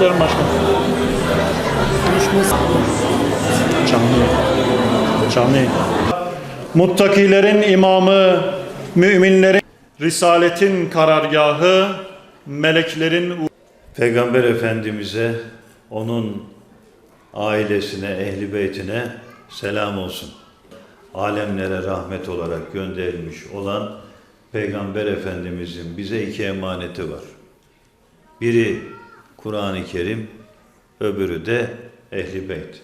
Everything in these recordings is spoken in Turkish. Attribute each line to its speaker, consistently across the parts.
Speaker 1: Gösterin başkanım. Canlı. Canlı. Muttakilerin imamı, müminlerin risaletin karargahı, meleklerin
Speaker 2: Peygamber Efendimiz'e, onun ailesine, ehli beytine selam olsun. Alemlere rahmet olarak gönderilmiş olan Peygamber Efendimiz'in bize iki emaneti var. Biri Kur'an-ı Kerim, öbürü de ehli beyt.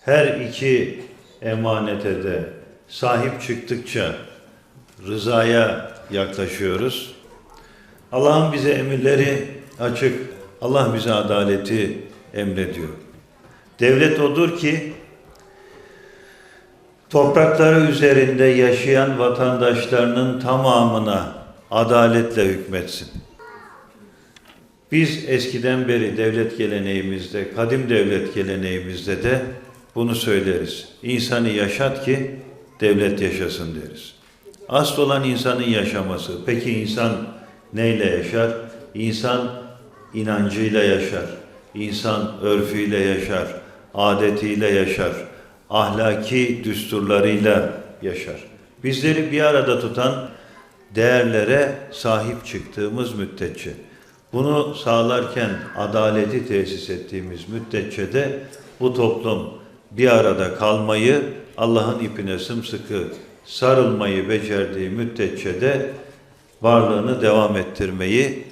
Speaker 2: Her iki emanete de sahip çıktıkça rızaya yaklaşıyoruz. Allah'ın bize emirleri açık. Allah bize adaleti emrediyor. Devlet odur ki toprakları üzerinde yaşayan vatandaşlarının tamamına adaletle hükmetsin. Biz eskiden beri devlet geleneğimizde, kadim devlet geleneğimizde de bunu söyleriz. İnsanı yaşat ki devlet yaşasın deriz. Asıl olan insanın yaşaması. Peki insan neyle yaşar? İnsan inancıyla yaşar. İnsan örfüyle yaşar. Adetiyle yaşar. Ahlaki düsturlarıyla yaşar. Bizleri bir arada tutan değerlere sahip çıktığımız müddetçe, bunu sağlarken adaleti tesis ettiğimiz müddetçe de bu toplum bir arada kalmayı, Allah'ın ipine sımsıkı sarılmayı becerdiği müddetçe de varlığını devam ettirmeyi,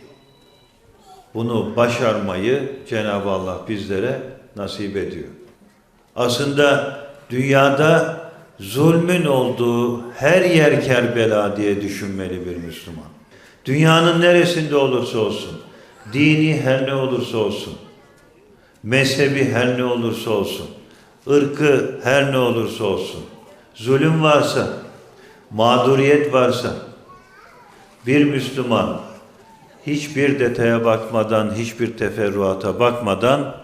Speaker 2: bunu başarmayı Cenab-ı Allah bizlere nasip ediyor. Aslında dünyada zulmün olduğu her yer Kerbela diye düşünmeli bir Müslüman. Dünyanın neresinde olursa olsun, dini her ne olursa olsun, mezhebi her ne olursa olsun, ırkı her ne olursa olsun, zulüm varsa, mağduriyet varsa, bir Müslüman hiçbir detaya bakmadan, hiçbir teferruata bakmadan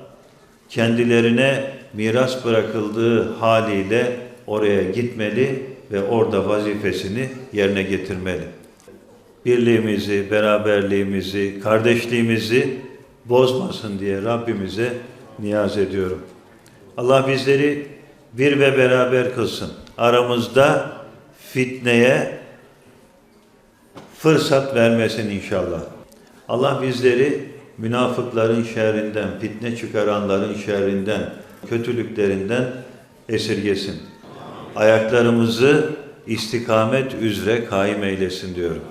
Speaker 2: kendilerine miras bırakıldığı haliyle oraya gitmeli ve orada vazifesini yerine getirmeli. Birliğimizi, beraberliğimizi, kardeşliğimizi bozmasın diye Rabbimize niyaz ediyorum. Allah bizleri bir ve beraber kılsın. Aramızda fitneye fırsat vermesin inşallah. Allah bizleri münafıkların şerrinden, fitne çıkaranların şerrinden, kötülüklerinden esirgesin. Ayaklarımızı istikamet üzere kaim eylesin diyorum.